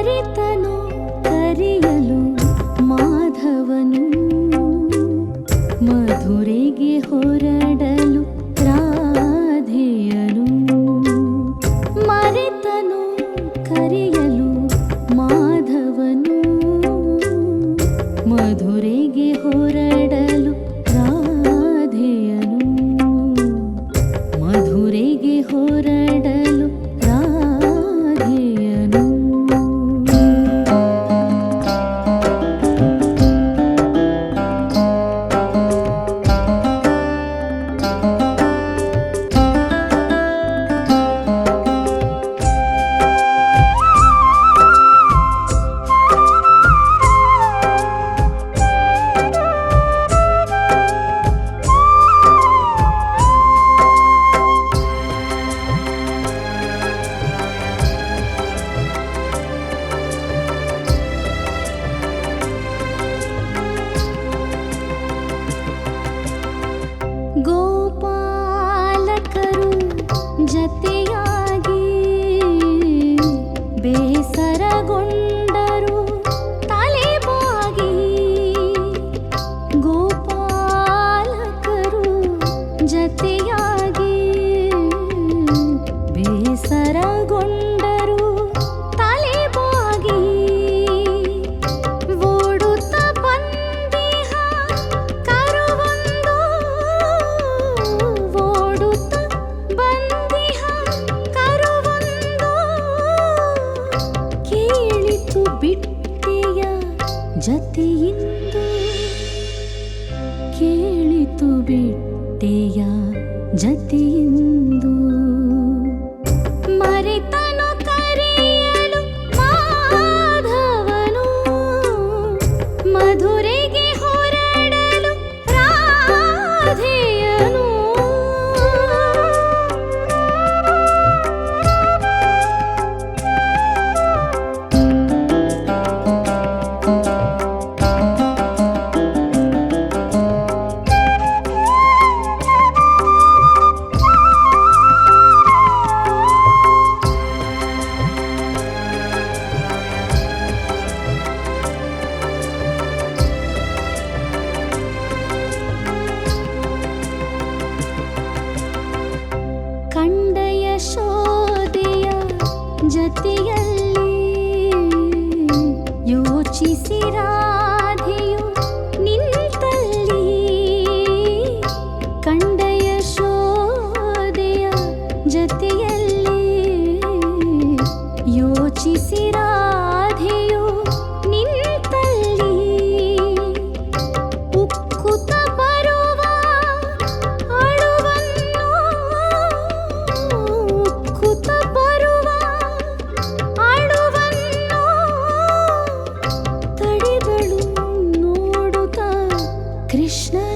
ಕರಿತನು ಕರೆಯಲು ಮಾಧವನು. ಮಧುರೆಗೆ ಹೊರಡಲು ರಾಧೆಯನು. ಮರೆತನು ಕರೆಯಲು ಮಾಧವನು. ಮಧುರೆಗೆ ಹೊರಡಲು ರಾಧೆಯನು. ಮಧುರೆಗೆ ಹೊರಡಲು ಬಿಟ್ಟೆಯ ಜತೆಯಿಂದು ಕೇಳಿತು ಬಿಟ್ಟೆಯ ಜತೆಯಿಂದು Krishna.